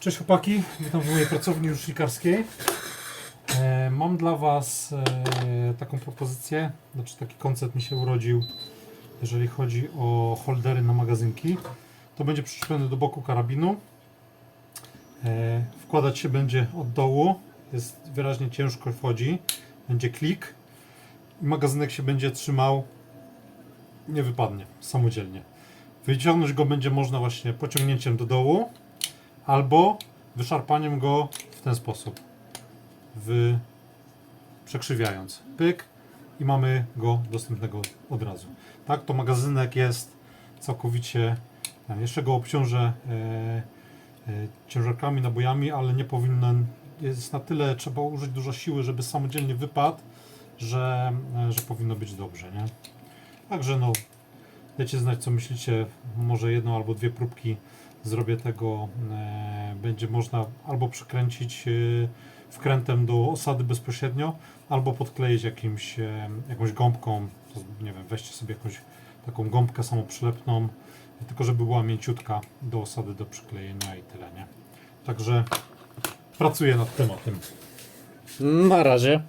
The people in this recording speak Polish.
Cześć chłopaki, witam w mojej pracowni rusznikarskiej. E, mam dla Was e, taką propozycję, znaczy taki koncept mi się urodził, jeżeli chodzi o holdery na magazynki. To będzie przyczepione do boku karabinu. E, wkładać się będzie od dołu, jest wyraźnie ciężko wchodzi, będzie klik i magazynek się będzie trzymał, nie wypadnie samodzielnie. Wyciągnąć go będzie można właśnie pociągnięciem do dołu albo wyszarpaniem go w ten sposób. W... Przekrzywiając. Pyk i mamy go dostępnego od razu. Tak, to magazynek jest całkowicie. e, Jeszcze go obciążę e, e, ciężarkami, nabojami, ale nie powinien. Jest na tyle, trzeba użyć dużo siły, żeby samodzielnie wypadł, że, e, że powinno być dobrze. Nie? Także no, Dajcie znać, co myślicie. Może jedną albo dwie próbki zrobię tego. E, będzie można albo przykręcić e, wkrętem do osady bezpośrednio, albo podkleić jakimś, e, jakąś gąbką. Nie wiem, weźcie sobie jakąś taką gąbkę samoprzylepną, tylko żeby była mięciutka do osady do przyklejenia i tyle, nie? Także pracuję nad tematem. Na razie.